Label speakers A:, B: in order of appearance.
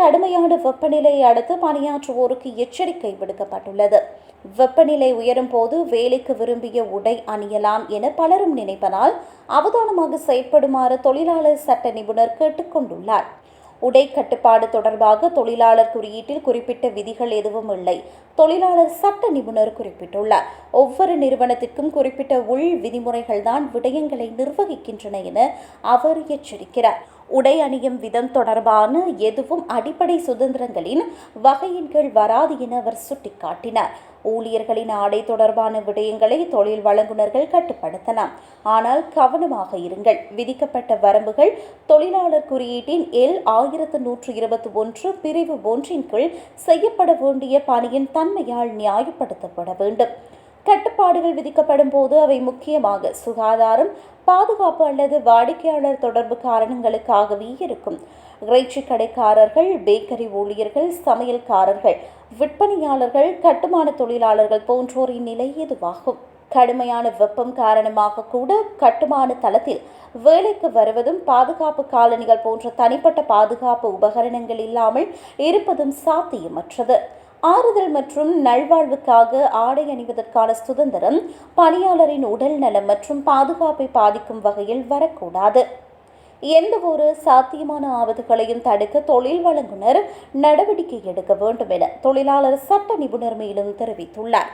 A: கடுமையான வெப்பநிலையை அடுத்து பணியாற்றுவோருக்கு எச்சரிக்கை விடுக்கப்பட்டுள்ளது. வெப்பநிலை உயரும் போது வேலைக்கு விரும்பிய உடை அணியலாம் என பலரும் நினைப்பதால் அவதானமாக செயற்படுமாறு தொழிலாளர் சட்ட நிபுணர் கேட்டுக்கொண்டுள்ளார். உடை கட்டுப்பாடு தொடர்பாக தொழிலாளர் குறியீட்டில் குறிப்பிட்ட விதிகள் எதுவும் இல்லை. தொழிலாளர் சட்ட நிபுணர் குறிப்பிட்டுள்ளார். ஒவ்வொரு நிறுவனத்திற்கும் குறிப்பிட்ட உள் விதிமுறைகள் தான் விடயங்களை நிர்வகிக்கின்றன என அவர் எச்சரிக்கிறார். உடை அணியும் விதம் தொடர்பான எதுவும் அடிப்படை சுதந்திரங்களின் வகையின் கீழ் வராது என அவர் சுட்டிக்காட்டினார். ஊழியர்களின் ஆடை தொடர்பான விடயங்களை தொழில் வழங்குனர்கள் கட்டுப்படுத்தலாம். ஆனால் கவனமாக இருங்கள். விதிக்கப்பட்ட வரம்புகள் தொழிலாளர் குறியீட்டின் எல் ஆயிரத்து நூற்று இருபத்தி ஒன்று பிரிவு ஒன்றின் கீழ் செய்யப்பட வேண்டிய பணியின் தன்மையால் நியாயப்படுத்தப்பட வேண்டும். கட்டுப்பாடுகள் விதிக்கப்படும் போது அவை முக்கியமாக சுகாதாரம் பாதுகாப்பு அல்லது வாடிக்கையாளர் தொடர்பு காரணங்களுக்காகவே இருக்கும். இறைச்சி கடைக்காரர்கள் பேக்கரி ஊழியர்கள் சமையல்காரர்கள் விற்பனையாளர்கள் கட்டுமான தொழிலாளர்கள் போன்றோரின் நிலை எதுவாகும்? கடுமையான வெப்பம் காரணமாக கூட கட்டுமான தளத்தில் வேலைக்கு வருவதும் பாதுகாப்பு காலணிகள் போன்ற தனிப்பட்ட பாதுகாப்பு உபகரணங்கள் இல்லாமல் இருப்பதும் சாத்தியமற்றது. ஆறுதல் மற்றும் நல்வாழ்வுக்காக ஆடை அணிவதற்கான சுதந்திரம் பணியாளரின் உடல் நலம் மற்றும் பாதுகாப்பை பாதிக்கும் வகையில் வரக்கூடாது. எந்த ஒரு சாத்தியமான ஆபத்துகளையும் தடுக்க தொழில் வழங்குனர் நடவடிக்கை எடுக்க வேண்டும் என தொழிலாளர் சட்ட நிபுணர் மேலும் தெரிவித்துள்ளார்.